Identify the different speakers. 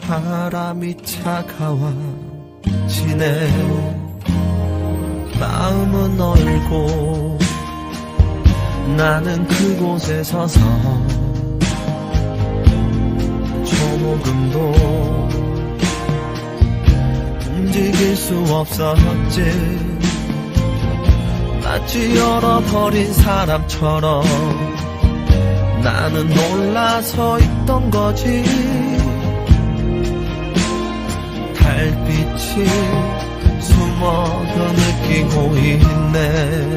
Speaker 1: 바람이 차가워지네 마음은 얼고 나는 그곳에 서서 조금도 움직일 수 없었지. 마치 얼어버린 사람처럼 나는 놀라서 있던 거지 달빛이 숨어서 느끼고 있네